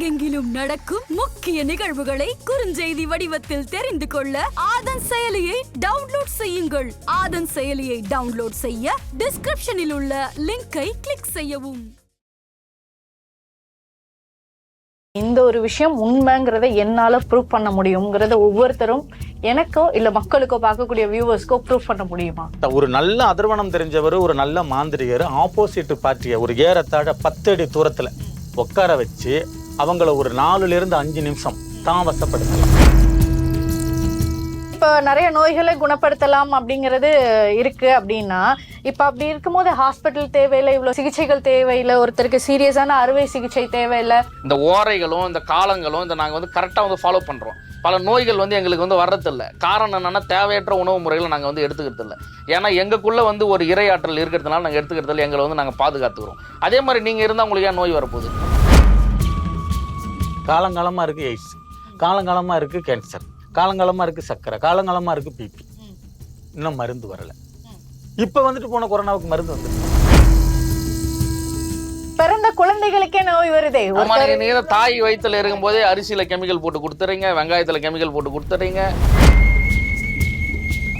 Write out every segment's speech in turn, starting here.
உலகெங்கிலும் நடக்கும் முக்கிய நிகழ்வுகளை குறுஞ்செய்தி வடிவத்தில் தெரிந்து கொள்ள ஆதன் செயலியை டவுன்லோட் செய்யுங்கள். ஆதன் செயலியை டவுன்லோட் செய்ய டிஸ்கிரிப்ஷனில் உள்ள லிங்கை கிளிக் செய்யவும். இந்த ஒரு விஷயம் உண்மைங்கிறத என்னால ப்ரூவ் பண்ண முடியுங்கிறத ஒவ்வொருத்தரும் எனக்கோ இல்ல மக்களுக்கோ பார்க்கக்கூடிய வியூவர்ஸ்க்கோ ப்ரூவ் பண்ண முடியுமா? ஒரு நல்ல அதர்வனம் தெரிஞ்சவர் ஒரு நல்ல மாந்திரிகர் ஆப்போசிட் பார்ட்டியை ஒரு ஏறத்தாழ பத்து அடி தூரத்துல உட்கார வச்சு அவங்கள ஒரு நாலுல இருந்து அஞ்சு நிமிஷம் தான் வசப்படுத்தலாம். இப்ப நிறைய நோய்களை குணப்படுத்தலாம் அப்படிங்கிறது இருக்கு அப்படின்னா இப்ப அப்படி இருக்கும்போது ஹாஸ்பிட்டல் தேவையில்லை இவ்வளவு சிகிச்சைகள் தேவையில்லை ஒருத்தருக்கு சீரியஸான அறுவை சிகிச்சை தேவையில்லை. இந்த ஓரைகளும் இந்த காலங்களும் இந்த நாங்கள் வந்து கரெக்டாக வந்து ஃபாலோ பண்ணுறோம் பல நோய்கள் வந்து எங்களுக்கு வந்து வர்றதில்ல. காரணம் என்னன்னா தேவையற்ற உணவு முறைகளை நாங்கள் வந்து எடுத்துக்கிறது இல்லை ஏன்னா எங்களுக்குள்ள வந்து ஒரு இரையாற்றல் இருக்கிறதுனால நாங்கள் எடுத்துக்கிறதுல எங்களை வந்து நாங்கள் பாதுகாத்துக்கிறோம். அதே மாதிரி நீங்கள் இருந்தால் உங்களுக்கு ஏன் நோய் வரப்போகுது? காலங்காலமா இருக்கு எய்ட்ஸ் காலங்காலமா இருக்கு கேன்சர் காலங்காலமா இருக்கு சர்க்கரை. காலங்காலமா இருக்கு பிபி இன்னும் மருந்து வரல. இப்ப வந்துட்டு போன கொரோனாவுக்கு மருந்து வந்து பிறந்த குழந்தைகளுக்கே நோய் வருதே. நீங்க தாய் வயித்துல இருக்கும்போதே அரிசியில கெமிக்கல் போட்டு கொடுத்துறீங்க வெங்காயத்துல கெமிக்கல் போட்டு கொடுத்துறீங்க.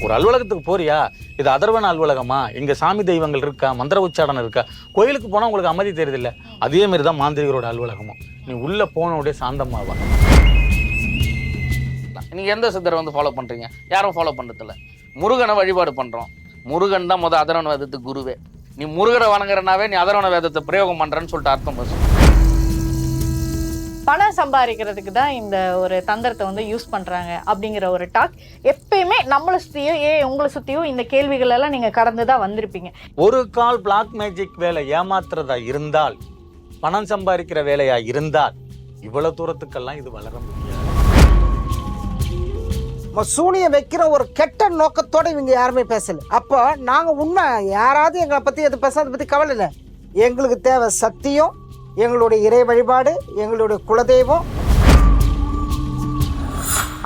ஒரு அலுவலகத்துக்கு போறியா? இது அதர்வன அலுவலகமா? இங்க சாமி தெய்வங்கள் இருக்கா? மந்திர உச்சாடனம் இருக்கா? கோயிலுக்கு போனா உங்களுக்கு அமைதி தெரியுது இல்ல? அதே மாதிரி தான் மாந்திரிகரோட அலுவலகமும். நீ உள்ள போனோடைய சாந்தமாவா நீங்க எந்த சித்தரை வந்து ஃபாலோ பண்றீங்க? யாரும் ஃபாலோ பண்றதில்ல. முருகனை வழிபாடு பண்றோம். முருகன் தான் முத அதரவண வேதத்துக்கு குருவே. நீ முருகனை வணங்குறனாவே நீ அதரவண வேதத்தை பிரயோகம் பண்றேன்னு சொல்லிட்டு அர்த்தம் பேசு. பணம் சம்பாதிக்கிறதுக்கு தான் இந்த ஒரு தந்திரத்தை வந்து யூஸ் பண்றாங்க அப்படிங்கிற ஒரு டாக் எப்பயுமே நம்மளை சுத்தியோ ஏ உங்களை சுத்தியோ இந்த கேள்விகள் எல்லாம் நீங்க கடந்து தான் வந்திருப்பீங்க. ஒரு கால் பிளாக் மேஜிக் வேலை ஏமாத்துறதா இருந்தால் பணம் சம்பாதிக்கிற வேலையா இருந்தால் இவ்வளவு தூரத்துக்கெல்லாம் இது வளர முடியாது. நம்ம சூனியம் வைக்கிற ஒரு கெட்ட நோக்கத்தோட இவங்க யாருமே பேசல. அப்போ நாங்க உண்மை யாராவது எங்களை பத்தி எது பேச அதை பத்தி கவலை இல்லை. எங்களுக்கு தேவை சத்தியம் எங்களுடைய இறை வழிபாடு எங்களுடைய குலதெய்வம்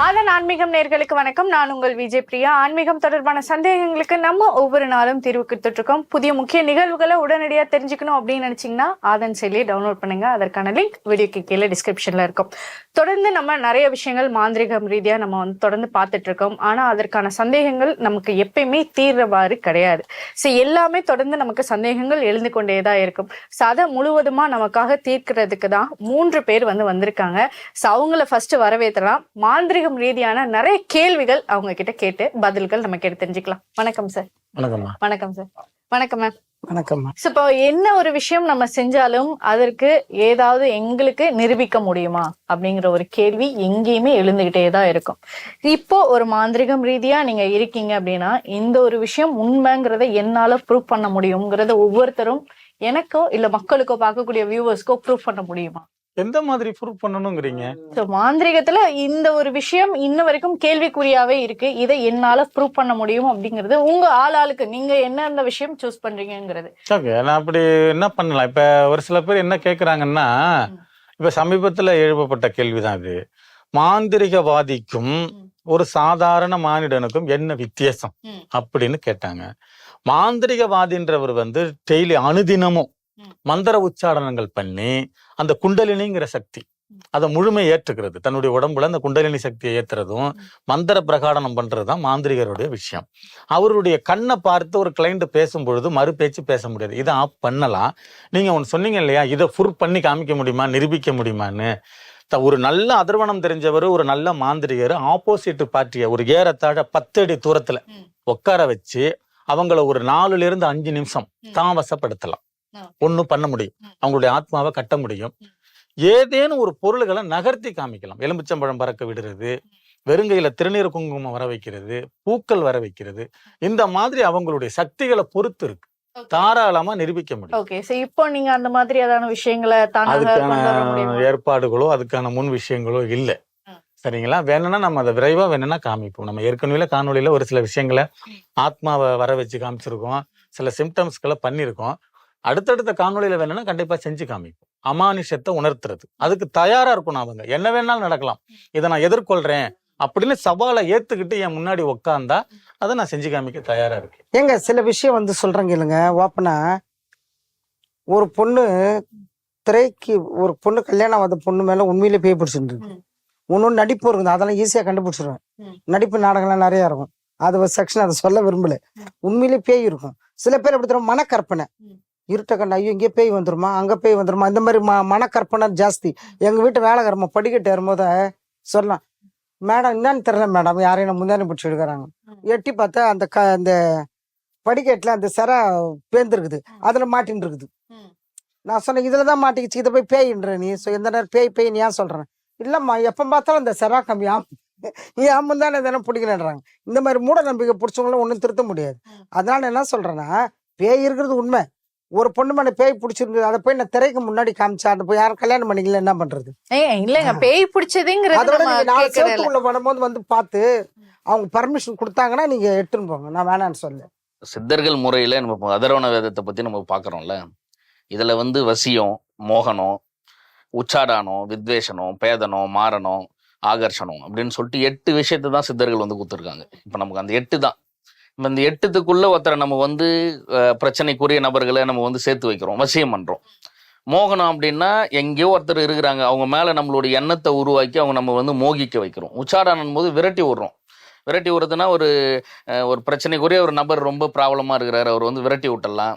ஆதன் ஆன்மீகம் நேர்களுக்கு வணக்கம். நான் உங்கள் விஜய் பிரியா. ஆன்மீகம் தொடர்பான சந்தேகங்களுக்கு நம்ம ஒவ்வொரு நாளும் தீர்வு கொடுத்துட்டு இருக்கோம் புதிய முக்கிய நிகழ்வுகளை உடனடியாக தெரிஞ்சுக்கணும் அப்படின்னு நினைச்சீங்கன்னா ஆதன் செயலியை டவுன்லோட் பண்ணுங்க. அதற்கான லிங்க் வீடியோக்கு கீழே டிஸ்கிரிப்ஷனில் இருக்கும். தொடர்ந்து நம்ம நிறைய விஷயங்கள் மாந்திரிகம் ரீதியா நம்ம வந்து தொடர்ந்து பார்த்துட்டு இருக்கோம் ஆனா அதற்கான சந்தேகங்கள் நமக்கு எப்பயுமே தீர்றவாறு கிடையாது. ஸோ எல்லாமே தொடர்ந்து நமக்கு சந்தேகங்கள் எழுந்து கொண்டே தான் இருக்கும். ஸோ அதை முழுவதுமா நமக்காக தீர்க்கிறதுக்கு தான் மூன்று பேர் வந்து வந்திருக்காங்க. ஸோ அவங்கள ஃபர்ஸ்ட் வரவேற்றலாம். மாந்திரிகம் ரீதியான நிறைய கேள்விகள் அவங்க கிட்ட கேட்டு பதில்கள் நம்ம கேட்டு தெரிஞ்சுக்கலாம். வணக்கம் சார் வணக்கம்மா. வணக்கம் சார் வணக்கம் மேம் வணக்கம்மா. ஸோ இப்போ என்ன ஒரு விஷயம் நம்ம செஞ்சாலும் அதற்கு ஏதாவது எங்களுக்கு நிரூபிக்க முடியுமா? அப்படிங்கிற ஒரு கேள்வி எங்கேயுமே எழுந்துகிட்டே தான் இருக்கும். இப்போ ஒரு மாந்திரிகம் ரீதியா நீங்க இருக்கீங்க அப்படின்னா இந்த ஒரு விஷயம் உண்மைங்கிறத என்னால ப்ரூவ் பண்ண முடியுங்கிறத ஒவ்வொருத்தரும் எனக்கோ இல்ல மக்களுக்கோ பார்க்கக்கூடிய வியூவர்ஸ்க்கோ ப்ரூவ் பண்ண முடியுமா? எந்த மாதிரி ப்ரூவ் பண்ணணுங்கிறீங்க? மாந்திரிகத்துல இந்த ஒரு விஷயம் இன்ன வரைக்கும் கேள்விக்குறியாவே இருக்கு. இதை என்னால ப்ரூவ் பண்ண முடியும் அப்படிங்கிறது உங்க ஆள் ஆளுக்கு நீங்க என்ன அந்த விஷயம் சூஸ் பண்றீங்கிறது ஓகே நான் அப்படி என்ன பண்ணலாம்? இப்ப ஒரு சில பேர் என்ன கேக்குறாங்கன்னா இப்ப சமீபத்துல எழுப்பப்பட்ட கேள்விதான் இது. மாந்திரிகவாதிக்கும் ஒரு சாதாரண மானிடனுக்கும் என்ன வித்தியாசம். அப்படின்னு கேட்டாங்க. மாந்திரிகவாதின்றவர் வந்து டெய்லி அனுதினமும். மந்திர உச்சாரணங்கள் பண்ணி அந்த குண்டலினிங்கிற சக்தி அதை முழுமை ஏற்றுக்கிறது. தன்னுடைய உடம்புல அந்த குண்டலினி சக்தியை ஏத்துறதும் மந்திர பிரகாடனம் பண்றதுதான் மாந்திரிகருடைய விஷயம். அவருடைய கண்ணை பார்த்து ஒரு கிளைண்ட் பேசும் பொழுது மறு பேச்சு பேச முடியாது. இதை ஆப் பண்ணலாம். நீங்க ஒன்று சொன்னீங்க இல்லையா? இதை ப்ரூவ் பண்ணி காமிக்க முடியுமா? நிரூபிக்க முடியுமான்னு. ஒரு நல்ல அதர்வனம் தெரிஞ்சவர் ஒரு நல்ல மாந்திரிகர் ஆப்போசிட் பார்ட்டியை ஒரு ஏறத்தாழ பத்து அடி தூரத்துல. உட்கார வச்சு அவங்கள ஒரு நாலுல இருந்து அஞ்சு நிமிஷம் தான் வசப்படுத்தலாம் ம். ஒண்ணும் பண்ண முடியும். அவங்களுடைய ஆத்மாவை கட்ட முடியும். ஏதேனும் ஒரு பொருள்களை நகர்த்தி காமிக்கலாம். எலுமிச்சம்பழம் பறக்க விடுறது வெறுங்கையில திருநீர் குங்குமம் வர வைக்கிறது பூக்கள் வர வைக்கிறது. இந்த மாதிரி அவங்களுடைய சக்திகளை பொறுத்து இருக்கு. தாராளமா நிரூபிக்க முடியும். ஓகே. சோ இப்போ நீங்க அந்த மாதிரியான விஷயங்களை அதுக்கான ஏற்பாடுகளோ அதுக்கான முன் விஷயங்களோ இல்ல. சரிங்களா? வேணும்னா நம்ம அதை விரைவா வேணும்னா காமிப்போம். நம்ம ஏற்கனவே காணொளியில ஒரு சில விஷயங்களை ஆத்மாவை வர வச்சு காமிச்சிருக்கோம். சில சிம்டம்ஸ்களை பண்ணியிருக்கோம். அடுத்தடுத்த காணொளியில வேணும்னா கண்டிப்பா செஞ்சு காமிப்போம். அமானுஷத்தை உணர்த்துறது. அதுக்கு தயாரா இருக்கணும் அவங்க. என்ன வேணாலும் நடக்கலாம். இதை நான் எதிர்கொள்றேன் அப்படின்னு சவாலை ஏத்துக்கிட்டு என் முன்னாடி உக்காந்தா அதை நான் செஞ்சு காமிக்க தயாரா இருக்கேன். ஏங்க சில விஷயம் வந்து சொல்றேங்க இல்லைங்க ஓப்பனா ஒரு பொண்ணு திரைக்கு ஒரு பொண்ணு கல்யாணம் ஆகாத பொண்ணு மேல உண்மையிலே பேய் பிடிச்சிருக்கு ம். இன்னொன்று நடிப்பு இருக்குது. அதெல்லாம் ஈஸியாக கண்டுபிடிச்சிருவேன். நடிப்பு நாடகம்லாம் நிறைய இருக்கும். அது ஒரு செக்ஷன் அதை சொல்ல விரும்பல. உண்மையிலே பேய் இருக்கும். சில பேர் எப்படி தெரியும்? மனக்கற்பனை. ம். இருட்ட கண்ணு ஐயோ இங்கே பேய் வந்துருமா அங்க பேய் வந்துருமா இந்த மாதிரி ம மனக்கற்பனை ஜாஸ்தி எங்க வீட்டு வேலைக்காரமா படிக்கட்டு ஏறும்போது சொல்லலாம் மேடம் என்னன்னு தெரியல மேடம் யாரையும் நான் முந்தானி பிடிச்சி எடுக்கிறாங்க. எட்டி பார்த்தா அந்த க அந்த படிக்கட்டுல அந்த சிற பேர்ந்துருக்குது அதுல மாட்டின்னு இருக்குது. நான் சொன்னேன் இதுல தான் மாட்டிக்கிச்சு இதை போய் பேயின்ற நீ ஸோ எந்த நேரம் பேய் பேய் ஏன் சொல்றேன் இல்லம்மா எப்ப பார்த்தாலும் இந்த செரா கம்மி ஆம் ஏன் முந்தானே தானே பிடிக்கலன்றாங்க இந்த மாதிரி மூட நம்பிக்கை பிடிச்சவங்களும் ஒன்றும் திருத்த முடியாது. அதனால என்ன சொல்றேன்னா பேய் இருக்கிறது உண்மை ஒரு பொண்ணு மேல பேய் பிடிச்சிருந்தது அதை போய் நான் திரைக்கு முன்னாடி காமிச்சா அந்த போய் யாரும் கல்யாணம் பண்ணிக்கல என்ன பண்றது? இல்லங்க பேய் பிடிச்சதுங்கிறது அதோட நீங்க நாலு. சேர்த்துக்குள்ள வரும்போது வந்து பார்த்து அவங்க பர்மிஷன் கொடுத்தாங்கன்னா நீங்க எடுத்துன்னு போங்க. நான் வேணான்னு சொல்ல சித்தர்கள் முறையில நம்ம அதர்வண வேதத்தை பத்தி நம்ம பார்க்கறோம்ல. இதுல வந்து வசியம் மோகனம் உச்சாடானம் வித்வேஷனம் பேதனம் மாரணம் ஆகர்ஷணம் அப்படின்னு சொல்லிட்டு எட்டு விஷயத்தை தான் சித்தர்கள் வந்து கொடுத்துருக்காங்க. இப்போ நமக்கு அந்த எட்டு தான். இந்த எட்டுத்துக்குள்ள ஒருத்தரை நம்ம வந்து பிரச்சனைக்குரிய நபர்களை நம்ம வந்து சேர்த்து வைக்கிறோம் வசியம் பண்றோம். மோகனம் அப்படின்னா எங்கேயோ ஒருத்தர் இருக்கிறாங்க அவங்க மேல நம்மளுடைய எண்ணத்தை உருவாக்கி அவங்க நம்ம வந்து மோகிக்க வைக்கிறோம். உச்சாரணும் போது விரட்டி விடுறோம். விரட்டி விடுறதுன்னா ஒரு ஒரு பிரச்சனைக்குரிய ஒரு நபர் ரொம்ப ப்ராப்ளமாக இருக்கிறாரு அவர் வந்து விரட்டி விட்டலாம்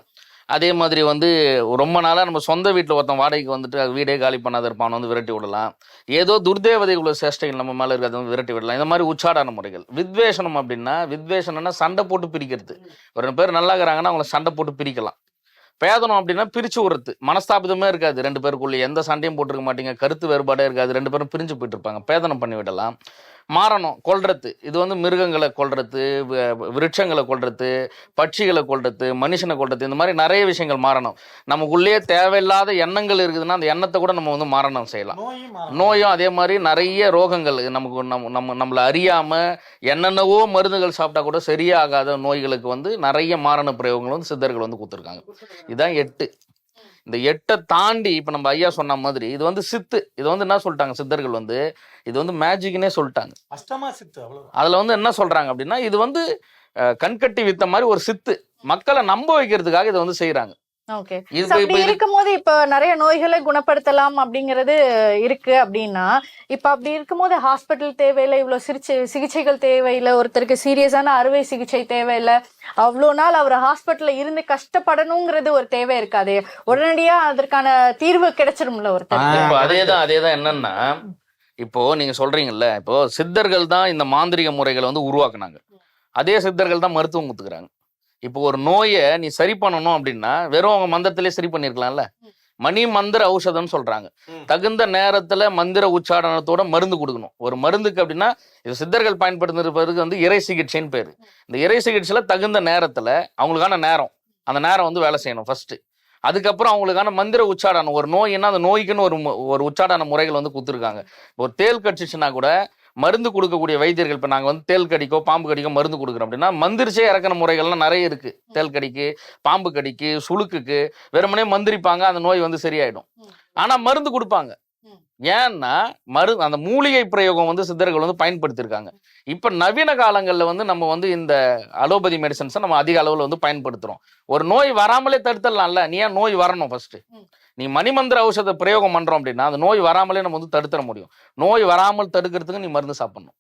அதே மாதிரி வந்து ரொம்ப நாளாக நம்ம சொந்த வீட்டில் ஒருத்தன் வாடகைக்கு வந்துட்டு அது வீடே காலி பண்ணாத இருப்பான் வந்து விரட்டி விடலாம். ஏதோ துர்தேவதை உள்ள சேஷ்டைகள் நம்ம மேலே இருக்கிறத வந்து விரட்டி விடலாம். இந்த மாதிரி உச்சாடான முறைகள். வித்வேஷனம் அப்படின்னா வித்வேஷனம்னா சண்டை போட்டு பிரிக்கிறது. ஒரு ரெண்டு பேர் நல்லா இருக்கிறாங்கன்னா அவங்கள சண்டை போட்டு பிரிக்கலாம். பேதனம் அப்படின்னா பிரிச்சு விடுறது. மனஸ்தாபிதமே இருக்காது. ரெண்டு பேருக்குள்ளே எந்த சண்டையும் போட்டிருக்க மாட்டீங்க. கருத்து வேறுபாடே இருக்காது. ரெண்டு பேரும் பிரிஞ்சு போயிட்டு இருப்பாங்க. பேதனம் பண்ணி விடலாம். மாறணும் கொல்றது. இது வந்து மிருகங்களை கொல்றது வி- விருட்சங்களை கொல்றது பட்சிகளை கொல்றது மனுஷனை கொல்றது இந்த மாதிரி நிறைய விஷயங்கள் மாறணும். நமக்குள்ளேயே தேவையில்லாத எண்ணங்கள் இருக்குதுன்னா அந்த எண்ணத்தை கூட நம்ம வந்து மாறணும் செய்யலாம். நோயும் அதே மாதிரி நிறைய ரோகங்கள் நமக்கு நம்ம நம்ம நம்மளை அறியாம என்னென்னவோ மருந்துகள் சாப்பிட்டா கூட சரியாகாத நோய்களுக்கு வந்து நிறைய மாரண பிரயோகங்கள் வந்து சித்தர்கள் வந்து கொடுத்துருக்காங்க. இதுதான் எட்டு. இந்த எட்டை தாண்டி இப்போ நம்ம ஐயா சொன்ன மாதிரி இது வந்து சித்து. இது வந்து என்ன சொல்லிட்டாங்க சித்தர்கள் வந்து? இது வந்து மேஜிக்னே சொல்லிட்டாங்க. அஷ்டமா சித்து அதுல வந்து என்ன சொல்றாங்க அப்படின்னா இது வந்து கண்கட்டி வித்த மாதிரி ஒரு சித்து. மக்களை நம்ப வைக்கிறதுக்காக இதை வந்து செய்யறாங்க இருக்கும்போது இப்ப நிறைய நோய்களை குணப்படுத்தலாம் அப்படிங்கிறது இருக்கு அப்படின்னா இப்ப அப்படி இருக்கும்போது ஹாஸ்பிட்டல் தேவையில்லை இவ்வளவு சிகிச்சை சிகிச்சைகள் தேவையில்லை ஒருத்தருக்கு சீரியஸான அறுவை சிகிச்சை தேவையில்லை அவ்வளோ நாள் அவர் ஹாஸ்பிட்டல்ல இருந்து கஷ்டப்படணுங்கிறது ஒரு தேவை இருக்காது. உடனடியா அதற்கான தீர்வு கிடைச்சிரும்ல ஒருத்தருக்கு. இப்போ அதேதான் அதேதான் என்னன்னா இப்போ நீங்க சொல்றீங்கல்ல இப்போ சித்தர்கள் தான் இந்த மாந்திரிக முறைகளை வந்து உருவாக்குனாங்க. அதே சித்தர்கள் தான் மருத்துவம் கொடுத்துக்கிறாங்க. இப்போ ஒரு நோயை நீ சரி பண்ணணும் அப்படின்னா வெறும் அவங்க மந்திரத்திலே சரி பண்ணிருக்கலாம்ல? மணி மந்திர ஔஷதம்னு சொல்றாங்க. தகுந்த நேரத்துல மந்திர உச்சாரணத்தோட மருந்து கொடுக்கணும். ஒரு மருந்துக்கு அப்படின்னா இது சித்தர்கள் பயன்படுத்துறதுக்கு வந்து இறை சிகிச்சைன்னு பேரு. இந்த இறை சிகிச்சையில தகுந்த நேரத்துல அவங்களுக்கான நேரம். அந்த நேரம் வந்து வேலை செய்யணும் ஃபர்ஸ்ட் அதுக்கப்புறம் அவங்களுக்கான மந்திர உச்சாடனம் ஒரு நோய்னா அந்த நோய்க்குன்னு ஒரு ஒரு உச்சாடன முறைகள் வந்து கொடுத்துருக்காங்க. ஒரு தேல் கடிச்சிச்சுன்னா கூட மருந்து கொடுக்கக்கூடிய வைத்தியர்கள் இப்போ நாங்கள் வந்து தேல் கடிக்கோ பாம்பு கடிக்கோ மருந்து கொடுக்குறோம் அப்படின்னா மந்திரிச்சே இறக்குற முறைகள்லாம் நிறைய இருக்கு. தேல் கடிக்கு பாம்பு கடிக்கு சுளுக்குக்கு வெறுமனே மந்திரிப்பாங்க அந்த நோய் வந்து சரியாயிடும். ம். ஆனா மருந்து கொடுப்பாங்க. ஏன்னா மரு அந்த மூலிகை பிரயோகம் வந்து சித்தர்கள் வந்து பயன்படுத்தியிருக்காங்க. இப்போ நவீன காலங்களில் வந்து நம்ம வந்து இந்த அலோபதி மெடிசன்ஸை நம்ம அதிக அளவில் வந்து பயன்படுத்துகிறோம் ஒரு நோய் வராமலே தடுத்துடலாம்ல நீ ஏன் நோய் வரணும் ஃபர்ஸ்ட் ம். நீ மணிமந்திர ஔஷத பிரயோகம் பண்றோம் அப்படின்னா அந்த நோய் வராமலே நம்ம வந்து தடுத்துட முடியும். நோய் வராமல் தடுக்கிறதுக்கு நீ மருந்து சாப்பிடணும்.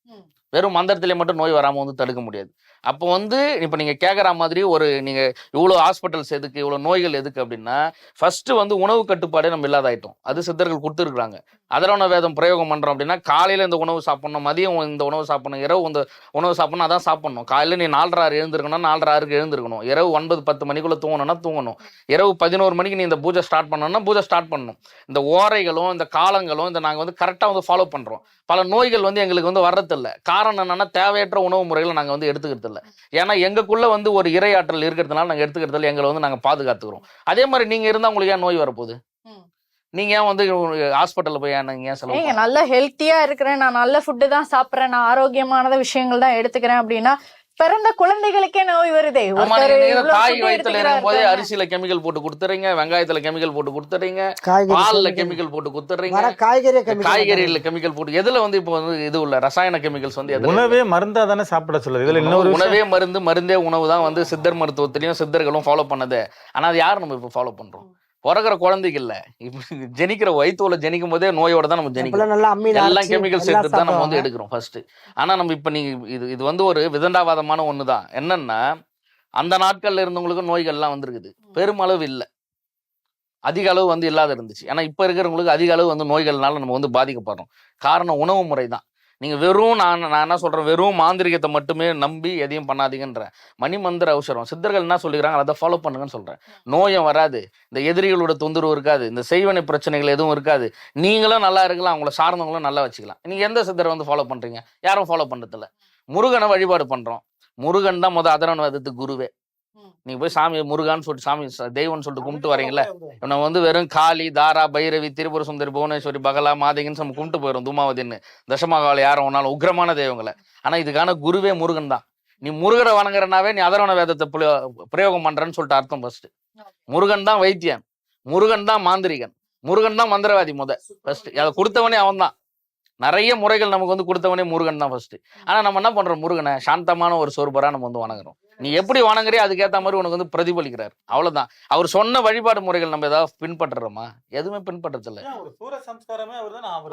வெறும் மந்திரத்திலே மட்டும் நோய் வராமல் வந்து தடுக்க முடியாது. அப்போ வந்து இப்போ நீங்கள் கேட்குற மாதிரி ஒரு நீங்கள் இவ்வளோ ஹாஸ்பிட்டல்ஸ் எதுக்கு இவ்வளோ நோய்கள் எதுக்கு அப்படின்னா ஃபஸ்ட்டு வந்து உணவு கட்டுப்பாடே நம்ம இல்லாதாயிட்டோம். அது சித்தர்கள் கொடுத்துருக்குறாங்க. அதரவண வேதம் பிரயோகம் பண்ணுறோம் அப்படின்னா காலையில் இந்த உணவு சாப்பிட்ணும் மதியம் இந்த உணவு சாப்பிட்ணும் இரவு இந்த உணவு சாப்பிட்ணும் அதான் சாப்பிட்ணும். காலையில் நீ நாலரை ஆறு எழுந்திருக்கணும் நாலரை ஆறுக்கு எழுந்திருக்கணும். இரவு ஒன்பது பத்து மணிக்குள்ளே தூங்கணும்னா தூங்கணும். இரவு பதினோரு மணிக்கு நீ இந்த பூஜை ஸ்டார்ட் பண்ணணும்னா பூஜை ஸ்டார்ட் பண்ணணும். இந்த ஓரைகளும் இந்த காலங்களும் இந்த நாங்கள் வந்து கரெக்டாக வந்து ஃபாலோ பண்ணுறோம் பல நோய்கள் வந்து எங்களுக்கு வந்து வர்றதில்லை. காரணம் என்னன்னா தேவையற்ற உணவு முறைகளை நாங்கள் வந்து எடுத்துக்கிறது இல்ல. ஏன்னா எங்களுக்குள்ள வந்து ஒரு இரையாற்றல் இருக்கிறதுனால நாங்கள் எடுத்துக்கிறதுல எங்களை வந்து நாங்கள் பாதுகாத்துக்கிறோம். அதே மாதிரி நீங்கள் இருந்தால் உங்களுக்கு ஏன் நோய் வரப்போகுது. நீங்க ஏன் வந்து ஹாஸ்பிட்டலில் போய் ஏன் நீங்க செலவு ஏங்க நல்ல ஹெல்த்தியா இருக்கிறேன். நான் நல்ல ஃபுட்டு தான் சாப்பிடுறேன். நான் ஆரோக்கியமானத விஷயங்கள் தான் எடுத்துக்கிறேன் அப்படின்னா பிறந்த குழந்தைகளுக்கே நோய் வருதே. தாய் எடுத்துக்கிறாரு இருக்கும்போதே பாருங்க. அரிசியில கெமிக்கல் போட்டு கொடுத்துறீங்க வெங்காயத்துல கெமிக்கல் போட்டு கொடுத்துறீங்க காய்கறி பால்ல. கெமிக்கல் போட்டு கொடுத்துறீங்க. கம்மி காய்கறியில கெமிக்கல் போட்டு எதுல வந்து இப்போ வந்து இது உள்ள ரசாயன கெமிக்கல்ஸ் வந்து எதுல உணவே மருந்தா தானே சாப்பிட சொல்லுது. இதுல இன்னொரு உணவே மருந்து மருந்தே உணவு தான் வந்து சித்தர் மருத்துவத்திலையும் சித்தர்களும் ஃபாலோ பண்ணது. ஆனா அது யார் நம்ம இப்போ ஃபாலோ பண்றோம்? பிறக்கிற குழந்தைக்கு இல்ல. இப்ப ஜெனிக்கிற வயிற்றுல ஜெனிக்கும் போதே நோயோட தான் நம்ம ஜெனிக்கிறோம் அம்மியில எல்லாம் கெமிக்கல் எல்லாம் சேர்த்து தான் நம்ம வந்து. எடுக்கிறோம் ஃபர்ஸ்ட் ஆனா நம்ம இப்ப நீங்க இது இது வந்து ஒரு விதண்டாவாதமான ஒண்ணுதான். என்னன்னா அந்த நாட்கள்ல இருந்தவங்களுக்கு நோய்கள்லாம் வந்திருக்குது. பெருமளவு இல்ல. அதிக அளவு வந்து இல்லாத இருந்துச்சு. ஏன்னா இப்ப இருக்கிறவங்களுக்கு அதிக அளவு வந்து நோய்கள்னால நம்ம வந்து பாதிக்கப்படுறோம். காரணம் உணவு முறை தான் நீங்க வெறும் நான் நான் என்ன சொல்றேன்? வெறும் மாந்திரிகத்தை மட்டுமே நம்பி எதையும் பண்ணாதீங்கன்றேன் மணிமந்திர அவசரம். சித்தர்கள் என்ன சொல்லிக்கிறாங்க? அதை ஃபாலோ பண்ணுங்கன்னு சொல்றேன். நோயம் வராது. இந்த எதிரிகளோட தொந்தரவு இருக்காது. இந்த செய்வனை பிரச்சனைகள் எதுவும் இருக்காது. நீங்களும் நல்லா இருக்கலாம். அவங்கள சார்ந்தவங்களும் நல்லா வச்சுக்கலாம். நீங்க எந்த சித்தரை வந்து ஃபாலோ பண்றீங்க? யாரும் ஃபாலோ பண்றதில்ல. முருகனை வழிபாடு பண்றோம். முருகன் தான் முத அதரன் வேதத்துக்கு குருவே. நீங்க போய் சாமி முருகான்னு சொல்லிட்டு சாமி தெய்வம்னு சொல்லிட்டு கும்பிட்டு வரீங்களா நம்ம வந்து வெறும் காளி தாரா பைரவி திரிபுர சுந்தரி புவனேஸ்வரி பகலா மாதேகின்னு நம்ம கும்பிட்டு போயிடும் தூமாவதின்னு. தசமகால யாரும் ஒன்னாலும் உக்ரமான தெய்வங்களை. ஆனா இதுக்கான குருவே முருகன் தான். நீ முருகரை வணங்குறனாவே நீ அதரவண வேதத்தை பிரயோகம் பண்றேன்னு சொல்லிட்டு அர்த்தம் ஃபர்ஸ்ட் முருகன் தான் வைத்தியன். முருகன் தான் மாந்திரிகன். முருகன் தான் மந்திரவாதி முத ஃபர்ஸ்ட் அதை கொடுத்தவனே அவன் தான். நிறைய முறைகள் நமக்கு வந்து கொடுத்தவனே முருகன் தான் ஃபர்ஸ்ட் ஆனா நம்ம என்ன பண்றோம் முருகனை? சாந்தமான ஒரு சொருபரா நம்ம வந்து வணங்குறோம். நீ எப்படி வணங்குறியோ அதுக்கேத்த மாதிரி உனக்கு வந்து பிரதிபலிக்கிறார். அவ்வளவுதான். அவர் சொன்ன வழிபாடு முறைகள் நம்ம ஏதாவது பின்பற்றுறோமா? எதுவுமே பின்பற்றது இல்ல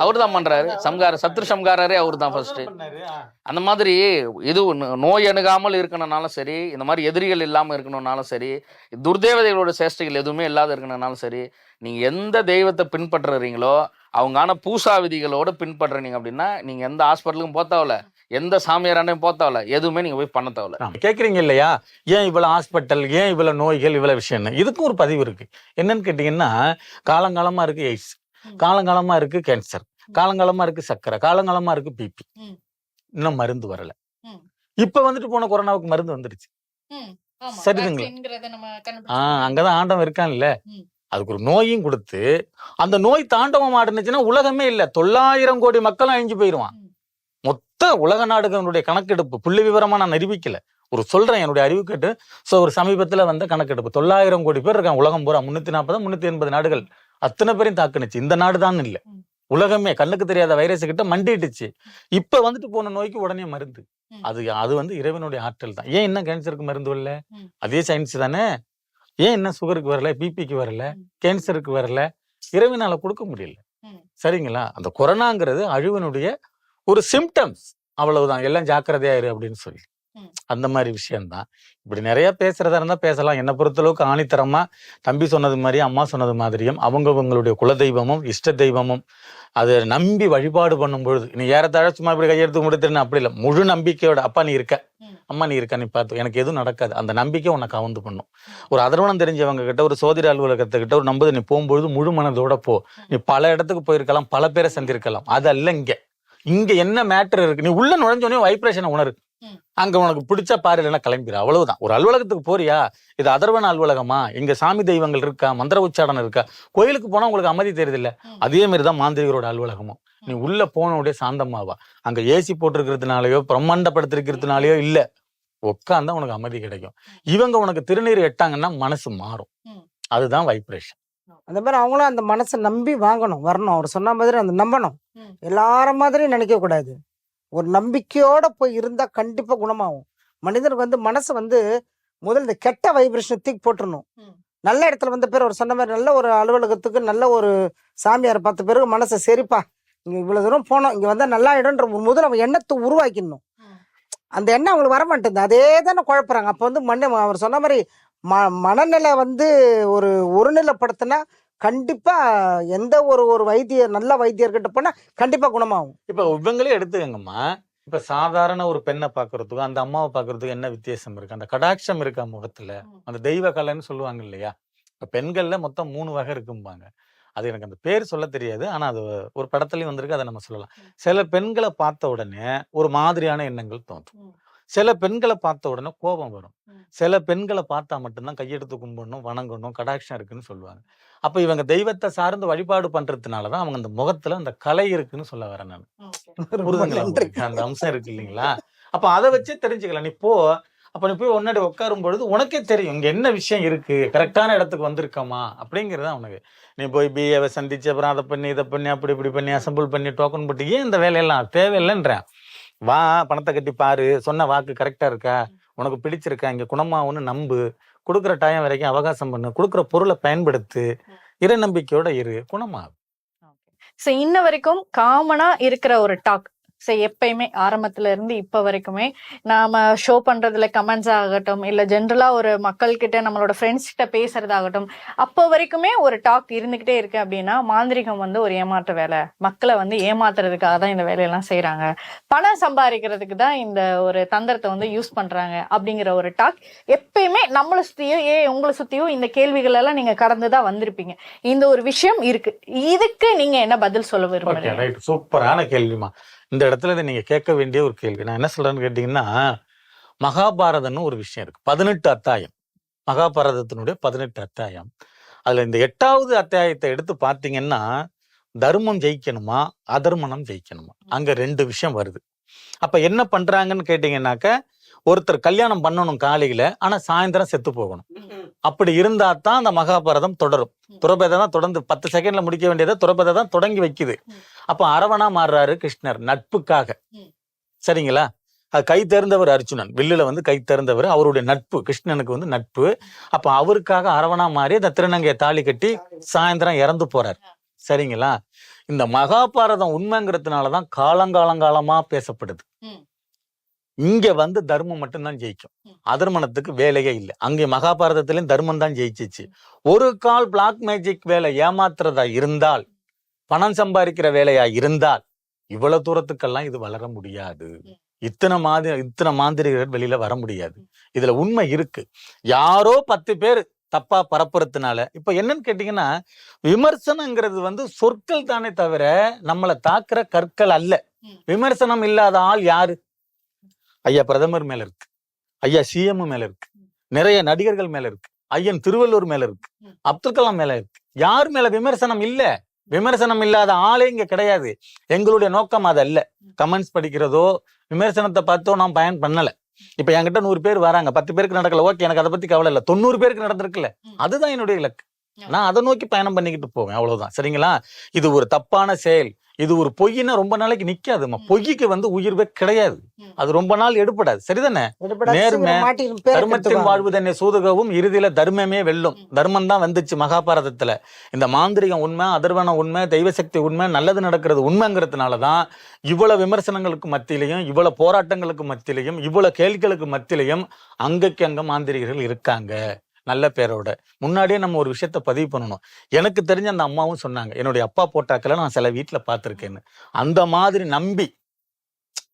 அவர் தான் பண்றாரு. சம்கார சத்ரு சம்காரரே அவர் தான் ஃபர்ஸ்ட் அந்த மாதிரி இது நோய் அணுகாமல் இருக்கணும்னாலும் சரி இந்த மாதிரி எதிரிகள் இல்லாம இருக்கணும்னாலும் சரி துர்தேவதைகளோட சேஷ்டைகள் எதுவுமே இல்லாத இருக்கணும்னாலும் சரி நீங்க எந்த தெய்வத்தை பின்பற்றுறீங்களோ அவங்கான பூசா விதிகளோட பின்பற்றுறீங்க அப்படின்னா நீங்க எந்த ஹாஸ்பிட்டலுக்கும் போத்தாவில எந்த சாமியாராண்டையும் போத்தாவில எதுவுமே நீங்க போய் பண்ண தேவையில்ல. ஆமா. கேக்குறீங்க இல்லையா? ஏன் இவ்வளவு ஹாஸ்பிட்டல் ஏன் இவ்வளவு நோய்கள் இவ்வளவு விஷயம்னு? இதுக்கும் ஒரு பதிவு இருக்கு. என்னன்னு கேட்டீங்கன்னா காலங்காலமா இருக்கு எய்ட்ஸ் காலங்காலமா இருக்கு கேன்சர் காலங்காலமா இருக்கு சர்க்கரை. காலங்காலமா இருக்கு பிபி. இன்னும் மருந்து வரல. இப்ப வந்துட்டு போன கொரோனாவுக்கு மருந்து வந்துருச்சு. சரிதுங்களா? ஆஹ் அங்கதான் ஆண்டவன் இருக்கான்ல. அதுக்கு ஒரு நோயும் கொடுத்து அந்த நோய் தாண்டவம் ஆடுனுச்சுன்னா உலகமே இல்ல. தொள்ளாயிரம் கோடி மக்களும் அழிஞ்சு போயிருவான். மொத்த உலக நாடுகளுடைய கணக்கெடுப்பு புள்ளி விவரமா நான் நிரூபிக்கல. ஒரு சொல்றேன் என்னுடைய அறிவு கேட்டு. சோ ஒரு சமீபத்துல வந்த கணக்கெடுப்பு. தொள்ளாயிரம் கோடி பேர் இருக்காங்க. உலகம் பூரா முன்னூத்தி நாற்பது முன்னூத்தி எண்பது நாடுகள். அத்தனை பேரையும் தாக்குனுச்சு. இந்த நாடு தான் இல்ல. உலகமே கண்ணுக்கு தெரியாத வைரஸ் கிட்ட மண்டிட்டுச்சு இப்ப வந்துட்டு போன நோய்க்கு உடனே மருந்து. அது அது வந்து இறைவனுடைய ஆற்றல் தான். ஏன் என்ன கேன்சருக்கு மருந்து வரல. அதே சயின்ஸ் தானே? ஏன் என்ன சுகருக்கு வரல? பிபிக்கு வரல. கேன்சருக்கு வரல? இறைவனால கொடுக்க முடியல. சரிங்களா? அந்த கொரோனாங்கிறது அழிவனுடைய ஒரு சிம்டம்ஸ் அவ்வளவுதான். எல்லாம் ஜாக்கிரதையா இரு அப்படின்னு சொல்லி. அந்த மாதிரி விஷயம்தான். இப்படி நிறைய பேசுறதா இருந்தா பேசலாம். என்னை பொறுத்தளவுக்கு ஆணித்தரமா தம்பி சொன்னது மாதிரி அம்மா சொன்னது மாதிரியும் அவங்கவங்களுடைய குலதெய்வமும் இஷ்ட தெய்வமும் அதை நம்பி வழிபாடு பண்ணும் பொழுது நீ ஏறத்தாழ சும்மா இப்படி கையெடுத்து முடித்துன்னு அப்படி இல்லை. முழு நம்பிக்கையோட அப்பா நீ இருக்க. அம்மா நீ இருக்க நீ பார்த்து. எனக்கு எதுவும் நடக்காது. அந்த நம்பிக்கை உன்னை கவர்ந்து பண்ணும். ஒரு அதர்வனம் தெரிஞ்சவங்க கிட்ட ஒரு சோதிட அலுவலகத்துக்கிட்ட ஒரு நம்பது நீ போகும்பொழுது முழு மனதோட போ. நீ பல இடத்துக்கு போயிருக்கலாம் பல பேரை சந்திருக்கலாம். அது அல்ல இங்க. இங்க என்ன மேட்டர் இருக்கு? நீ உள்ள நுழைஞ்சோடனே வைப்ரேஷனை உணரு. அங்க உனக்கு பிடிச்சா பாரு இல்லைன்னா கிளம்பிடு அவ்வளவுதான். ஒரு அலுவலகத்துக்கு போறியா? இது அதர்வன அலுவலகமா? இங்க சாமி தெய்வங்கள் இருக்கா? மந்திர உச்சாடனம் இருக்கா? கோயிலுக்கு போனா உங்களுக்கு அமைதி தெரியுது இல்ல. அதே மாதிரிதான் மாந்திரிகரோட அலுவலகமும். நீ உள்ள போனவுடைய சாந்தமாவா? அங்க ஏசி போட்டிருக்கிறதுனாலயோ பிரம்மாண்டப்படுத்திருக்கிறதுனாலயோ இல்ல. உட்காந்தா உனக்கு அமைதி கிடைக்கும். இவங்க உனக்கு திருநீர் எட்டாங்கன்னா மனசு மாறும். அதுதான் வைப்ரேஷன் அந்த மாதிரி அவங்களும் அந்த மனசை நம்பி வாங்கணும் வரணும். அவர் சொன்ன மாதிரி அந்த நம்பணும். ம். எல்லார மாதிரி நினைக்க கூடாது. ஒரு நம்பிக்கையோட போய் இருந்தா கண்டிப்பா குணமாகும். மனிதனுக்கு வந்து மனசு வந்து முதல்ல இந்த கெட்ட வைப்ரேஷனை தூக்கி போட்டுறணும். ம். நல்ல இடத்துல வந்த பேர் ஒரு சொன்ன மாதிரி நல்ல ஒரு அலுவலகத்துக்கு நல்ல ஒரு சாமியாரை பார்த்த பிறகு மனசை சரிப்பா இங்க இவ்வளவு தூரம் போனோம் இங்க வந்தா நல்லா இடம்ன்ற ஒரு முதல்ல அவன் எண்ணத்தை உருவாக்கிடணும். அந்த எண்ணம் அவங்களுக்கு வர மாட்டேங்குது அதே தானே குழப்புறாங்க. அப்போ வந்து மண்ணு அவர் சொன்ன மாதிரி ம மனநிலை வந்து ஒரு ஒருநிலைப்படுத்தினா கண்டிப்பா எந்த ஒரு ஒரு வைத்தியர் நல்ல வைத்தியர்கிட்ட போனா கண்டிப்பா குணமாகும். இப்ப இவங்களே எடுத்துக்கங்கம்மா. இப்ப சாதாரண ஒரு பெண்ணை பாக்குறதுக்கும் அந்த அம்மாவை பாக்குறதுக்கும் என்ன வித்தியாசம் இருக்கு? அந்த கடாட்சம் இருக்கா முகத்துல. அந்த தெய்வ கலைன்னு சொல்லுவாங்க இல்லையா? இப்ப பெண்கள்ல மொத்தம் மூணு வகை இருக்கும்பாங்க. அது எனக்கு அந்த பேர் சொல்ல தெரியாது. ஆனா அது ஒரு படத்துலயும் வந்திருக்கு. அதை நம்ம சொல்லலாம். சில பெண்களை பார்த்த உடனே ஒரு மாதிரியான எண்ணங்கள் தோன்றும். சில பெண்களை பார்த்த உடனே கோபம் வரும். சில பெண்களை பார்த்தா மட்டும்தான் கையெடுத்து கும்பிடணும் வணங்கணும் கடாட்சம் இருக்குன்னு சொல்லுவாங்க. அப்ப இவங்க தெய்வத்தை சார்ந்து வழிபாடு பண்றதுனாலதான் அவங்க அந்த முகத்துல அந்த கலை இருக்குன்னு சொல்ல வரேன் நான்? அந்த அம்சம் இருக்கு இல்லைங்களா? அப்ப அதை வச்சே தெரிஞ்சுக்கலாம். நீ போ. அப்ப நீ போய் உன்னாடி உட்காரும் பொழுது உனக்கே தெரியும் இங்க என்ன விஷயம் இருக்கு? கரெக்டான இடத்துக்கு வந்திருக்கோமா? அப்படிங்கிறது உனக்கு. நீ போய் பிஏவை சந்திச்சு அப்புறம் அதை பண்ணி இதை பண்ணி அப்படி இப்படி பண்ணி அசம்பிள் பண்ணி டோக்கன் போட்டு ஏன் இந்த வேலையெல்லாம்? தேவையில்லைன்றேன். வா பணத்தை கட்டி பாரு சொன்ன வாக்கு கரெக்டா இருக்கா? உனக்கு பிடிச்சிருக்கா? இங்க குணமாவுன்னு நம்பு. கொடுக்குற டைம் வரைக்கும் அவகாசம் பண்ணு. கொடுக்குற பொருளை பயன்படுத்து. இறை நம்பிக்கையோட இரு. குணமாகும் ஸோ இன்ன வரைக்கும் காமனா இருக்கிற ஒரு டாக் ஸோ எப்பயுமே ஆரம்பத்துல இருந்து இப்ப வரைக்குமே நாம ஷோ பண்றதுல கமெண்ட்ஸ் ஆகட்டும் இல்ல ஜென்ரலா ஒரு மக்கள் கிட்ட நம்மளோட ஃப்ரெண்ட்ஸ் கிட்ட பேசுறதாகட்டும் அப்போ வரைக்குமே ஒரு டாக் இருந்துகிட்டே இருக்கு அப்படின்னா மாந்திரிகம் வந்து ஒரு ஏமாற்ற வேலை. மக்களை வந்து ஏமாத்துறதுக்காக தான் இந்த வேலையெல்லாம் செய்றாங்க. பணம் சம்பாதிக்கிறதுக்கு தான் இந்த ஒரு தந்திரத்தை வந்து யூஸ் பண்றாங்க அப்படிங்கிற ஒரு டாக் எப்பயுமே நம்மளை சுத்தியோ ஏ உங்களை சுத்தியோ இந்த கேள்விகள் எல்லாம் நீங்க கடந்து தான் வந்திருப்பீங்க. இந்த ஒரு விஷயம் இருக்கு. இதுக்கு நீங்க என்ன பதில் சொல்ல விரும்புறீங்க? சூப்பரான கேள்விமா இந்த இடத்துல இதை நீங்கள் கேட்க வேண்டிய ஒரு கேள்வி. நான் என்ன சொல்கிறேன்னு கேட்டிங்கன்னா மகாபாரதம்னு ஒரு விஷயம் இருக்குது பதினெட்டு அத்தியாயம். மகாபாரதத்தினுடைய பதினெட்டு அத்தியாயம். அதில் இந்த எட்டாவது அத்தியாயத்தை எடுத்து பார்த்தீங்கன்னா தர்மம் ஜெயிக்கணுமா அதர்மனம் ஜெயிக்கணுமா? அங்கே ரெண்டு விஷயம் வருது. அப்போ என்ன பண்ணுறாங்கன்னு கேட்டிங்கன்னாக்க ஒருத்தர் கல்யாணம் பண்ணணும் காலையில ஆனா சாயந்தரம் செத்து போகணும். அப்படி இருந்தா தான் அந்த மகாபாரதம் தொடரும். துறபதை தான் தொடர்ந்து பத்து செகண்ட்ல முடிக்க வேண்டியதை துறபதை தான் தொடங்கி வைக்குது. அப்ப அரவணா மாறுறாரு கிருஷ்ணர் நட்புக்காக. சரிங்களா? அது கை தேர்ந்தவர் அர்ஜுனன். வில்லுல வந்து கை தேர்ந்தவர். அவருடைய நட்பு கிருஷ்ணனுக்கு வந்து நட்பு. அப்ப அவருக்காக அரவணா மாறி அந்த திருநங்கையை தாலி கட்டி சாயந்தரம் இறந்து போறார். சரிங்களா? இந்த மகாபாரதம் உண்மைங்கிறதுனாலதான் காலங்காலங்காலமா பேசப்படுது. இங்க வந்து தர்மம் மட்டும்தான் ஜெயிக்கும். அதர்மனத்துக்கு வேலையே இல்லை. அங்கே மகாபாரதத்திலயும் தர்மம் தான் ஜெயிச்சிச்சு. ஒரு கால் பிளாக் மேஜிக் வேலை ஏமாத்துறதா இருந்தால் பணம் சம்பாதிக்கிற வேலையா இருந்தால் இவ்வளவு தூரத்துக்கெல்லாம் இது வளர முடியாது. இத்தனை மாதிரி இத்தனை மாந்திரிகர்கள் வெளியில வர முடியாது. இதுல உண்மை இருக்கு. யாரோ பத்து பேர் தப்பா பரப்புறதுனால இப்ப என்னன்னு கேட்டீங்கன்னா விமர்சனங்கிறது வந்து சொற்கள் தானே தவிர நம்மளை தாக்குற கற்கள் அல்ல. விமர்சனம் இல்லாத ஆள் யாரு? ஐயா பிரதமர் மேல இருக்கு. ஐயா சிஎம் மேல இருக்கு. நிறைய நடிகர்கள் மேல இருக்கு. ஐயன் திருவள்ளூர் மேல இருக்கு. அப்துல் கலாம் மேல இருக்கு. யார் மேல விமர்சனம் இல்ல? விமர்சனம் இல்லாத ஆளே இங்க கிடையாது. எங்களுடைய நோக்கம் அது அல்ல. கமெண்ட்ஸ் படிக்கிறதோ விமர்சனத்தை பார்த்தோ நான் பயன் பண்ணல. இப்ப என்கிட்ட நூறு பேர் வராங்க. பத்து பேருக்கு நடக்கல. ஓகே எனக்கு அதை பத்தி கவலை இல்ல. தொண்ணூறு பேருக்கு நடந்திருக்குல்ல. அதுதான் என்னுடைய இலக்கு. நான் அதை நோக்கி பயணம் பண்ணிக்கிட்டு போவேன். அவ்வளவுதான். சரிங்களா? இது ஒரு தப்பான செயல். இது ஒரு பொய்னா ரொம்ப நாளைக்கு நிக்காதுமா ம். பொய்க்கு வந்து உயிர்வே கிடையாது. அது ரொம்ப நாள் எடுப்படாது சரிதானே? நேர்மை, கெடுத்துக்குவாங்க. வாழ்வு தன்னை சூதுகவும் இறுதியில தர்மமே வெல்லும். தர்மம் தான் வந்துச்சு மகாபாரதத்துல. இந்த மாந்திரிகம் உண்மை அதர்வன உண்மை தெய்வ சக்தி உண்மை நல்லது நடக்கிறது உண்மைங்கிறதுனாலதான் இவ்வளவு விமர்சனங்களுக்கு மத்தியிலையும் இவ்வளவு போராட்டங்களுக்கு மத்தியிலையும் இவ்வளவு கேள்விகளுக்கு மத்தியிலையும் அங்கக்கு அங்க மாந்திரிகர்கள் இருக்காங்க. நல்ல பேரோட. முன்னாடியே நம்ம ஒரு விஷயத்த பதிவு பண்ணணும். எனக்கு தெரிஞ்ச அந்த அம்மாவும் சொன்னாங்க என்னுடைய அப்பா போட்டாக்களை நான் சில வீட்டுல பார்த்திருக்கேன்னு. அந்த மாதிரி நம்பி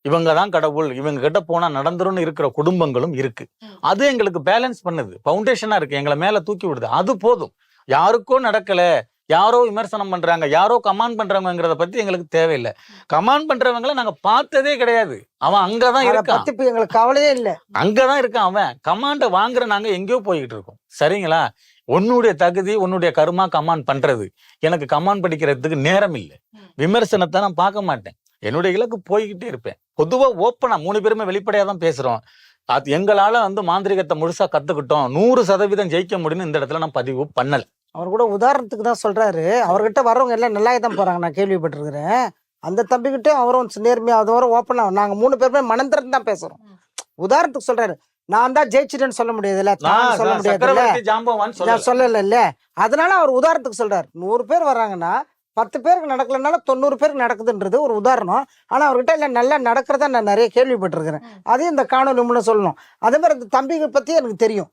இவங்க தான் கடவுள் இவங்க கிட்ட போனா நடந்துரும்னு இருக்கிற குடும்பங்களும் இருக்கு. அது எங்களுக்கு பேலன்ஸ் பண்ணுது. ஃபவுண்டேஷனா இருக்கு. எங்களை மேல தூக்கி விடுது. அது போதும். யாருக்கோ நடக்கல. யாரோ விமர்சனம் பண்றாங்க யாரோ கமாண்ட் பண்றாங்கங்கிறத பத்தி எங்களுக்கு தேவையில்லை. கமாண்ட் பண்றவங்கள நாங்க பார்த்ததே கிடையாது. அவன் அங்கதான் இருக்கான். எங்களுக்கு கவலையே இல்ல. அங்கதான் இருக்கான் அவன். கமாண்ட வாங்குற நாங்க எங்கேயோ போய்கிட்டு இருக்கோம். சரிங்களா? உன்னுடைய தகுதி உன்னுடைய கருமா கமாண்ட் பண்றது. எனக்கு கமாண்ட் படிக்கிறதுக்கு நேரம் இல்லை. விமர்சனத்தை நான் பார்க்க மாட்டேன். என்னுடைய இலக்கு போய்கிட்டே இருப்பேன். பொதுவா ஓப்பனா மூணு பேருமே வெளிப்படையா தான் பேசுறோம். அது எங்களால வந்து மாந்திரிகத்தை முழுசா கத்துக்கிட்டோம். நூறு சதவீதம் ஜெயிக்க முடியும்னு இந்த இடத்துல நான் பதிவு பண்ணல. அவர் கூட உதாரணத்துக்கு தான் சொல்றாரு. அவர்கிட்ட வர்றவங்க எல்லாம் நல்லா தான் போறாங்க. நான் கேள்விப்பட்டிருக்கிறேன். அந்த தம்பிக்கிட்ட அவரும் நேர்மையா அதோட ஓப்பனா நாங்க மூணு பேருமே திறந்து தான் பேசுறோம். ம். உதாரணத்துக்கு சொல்றாரு. நான் தான் ஜெயிச்சிட்டேன்னு சொல்ல முடியாதுல்ல? சொல்ல ஜாம்பவான் நான் சொல்ல சொல்லல இல்ல அதனால அவர் உதாரணத்துக்கு சொல்றாரு. நூறு பேர் வர்றாங்கன்னா பத்து பேருக்கு நடக்கலனால தொண்ணூறு பேருக்கு நடக்குதுன்றது ஒரு உதாரணம். ஆனா அவர்கிட்ட இல்ல நல்லா நடக்கிறதா நான் நிறைய கேள்விப்பட்டிருக்கிறேன். அதையும் இந்த காணொலி மூலம் சொல்லணும். அதே மாதிரி இந்த தம்பிகள் பத்தி எனக்கு தெரியும்.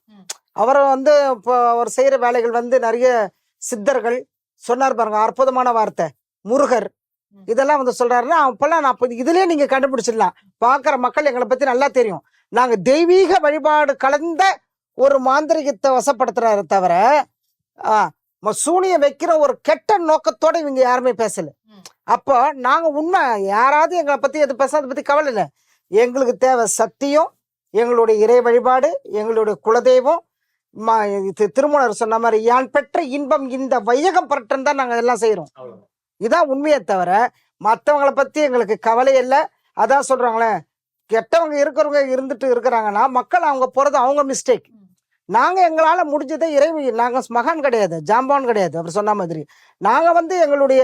அவரை வந்து இப்போ அவர் செய்யற வேலைகள் வந்து நிறைய சித்தர்கள் சொன்னார் பாருங்க அற்புதமான வார்த்தை. முருகர். இதெல்லாம் வந்து சொல்றாருன்னா அப்பெல்லாம் நான் இதுலயே நீங்க கண்டுபிடிச்சிடலாம். பார்க்குற மக்கள் எங்களை பத்தி நல்லா தெரியும். நாங்க தெய்வீக வழிபாடு கலந்த ஒரு மாந்திரிகத்தை வசப்படுத்துறாரு தவிர சூனியம் வைக்கிற ஒரு கெட்ட நோக்கத்தோட இவங்க யாருமே பேசல. அப்போ நாங்க உண்மை யாராவது எங்களை பத்தி எது பேச அதை பத்தி கவலை இல்லை. எங்களுக்கு தேவை சத்தியம் எங்களுடைய இறை வழிபாடு எங்களுடைய குலதெய்வம் திருமணர் சொன்ன மாதிரி யான் பெற்ற இன்பம் இந்த வையகம் பரட்டன் தான் நாங்க எல்லாம் செய்யறோம் இதான் உண்மையை தவிர மற்றவங்கள பத்தி எங்களுக்கு கவலை இல்லை. அதான் சொல்றாங்களே கெட்டவங்க இருக்கிறவங்க இருந்துட்டு இருக்கிறாங்கன்னா மக்கள் அவங்க போறது அவங்க மிஸ்டேக் ம். நாங்க எங்களால முடிஞ்சதை இறைவி நாங்க மகான் கிடையாது ஜாம்பான் கிடையாது அவர் சொன்ன மாதிரி. நாங்க வந்து எங்களுடைய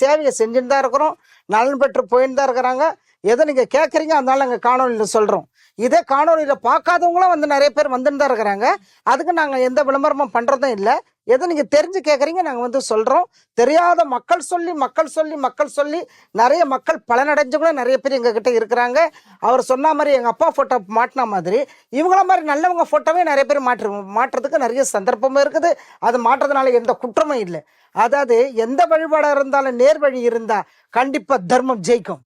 சேவையை செஞ்சுட்டு தான் இருக்கிறோம். நலன் பெற்று போயின்னு தான் இருக்கிறாங்க. எதை நீங்க கேட்குறீங்க அதனால நாங்க காணொலியில சொல்றோம். இதே காணொலியில் பார்க்காதவங்களும் வந்து நிறைய பேர் வந்துட்டு தான் இருக்கிறாங்க. அதுக்கு நாங்கள் எந்த விளம்பரமும் பண்ணுறதும் இல்லை. எதை நீங்கள் தெரிஞ்சு கேட்குறீங்க நாங்கள் வந்து சொல்கிறோம் தெரியாத மக்கள் சொல்லி மக்கள் சொல்லி மக்கள் சொல்லி நிறைய மக்கள் பலனடைஞ்சவங்களும் நிறைய பேர் எங்ககிட்ட இருக்கிறாங்க. அவர் சொன்ன மாதிரி எங்கள் அப்பா ஃபோட்டோ மாட்டின மாதிரி இவங்கள மாதிரி நல்லவங்க ஃபோட்டோவே நிறைய பேர் மாற்று மாற்றுறதுக்கு நிறைய சந்தர்ப்பமும் இருக்குது. அது மாற்றுறதுனால எந்த குற்றமும் இல்லை. அதாவது எந்த வழிபாடாக இருந்தாலும் நேர் வழி இருந்தால் கண்டிப்பாக தர்மம் ஜெயிக்கும்.